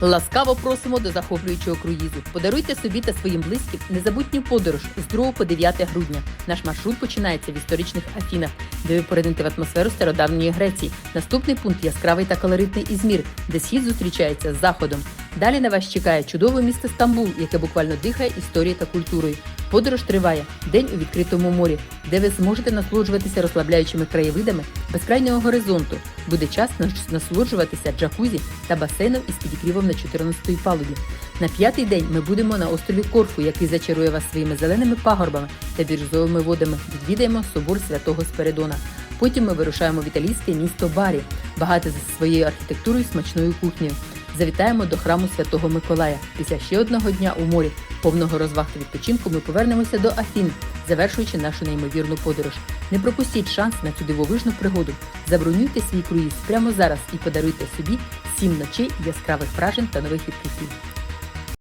Ласкаво просимо до захоплюючого круїзу. Подаруйте собі та своїм близьким незабутню подорож з 2 по 9 грудня. Наш маршрут починається в історичних Афінах, де ви поринете в атмосферу стародавньої Греції. Наступний пункт яскравий та колоритний Ізмір, де схід зустрічається з заходом. Далі на вас чекає чудове місто Стамбул, яке буквально дихає історією та культурою. Подорож триває день у відкритому морі, де ви зможете насолоджуватися розслабляючими краєвидами безкрайнього горизонту. Буде час насолоджуватися джакузі та басейном із підігрівом на 14-й палубі. На п'ятий день ми будемо на острові Корфу, який зачарує вас своїми зеленими пагорбами та бірюзовими водами. Відвідаємо собор святого Спиридона. Потім ми вирушаємо в італійське місто Барі, багате за своєю архітектурою і смачною кухнею. Завітаємо до храму Святого Миколая. Після ще одного дня у морі, повного розваг та відпочинку, ми повернемося до Афін, завершуючи нашу неймовірну подорож. Не пропустіть шанс на цю дивовижну пригоду. Забронюйте свій круїз прямо зараз і подаруйте собі сім ночей яскравих вражень та нових відкриттів.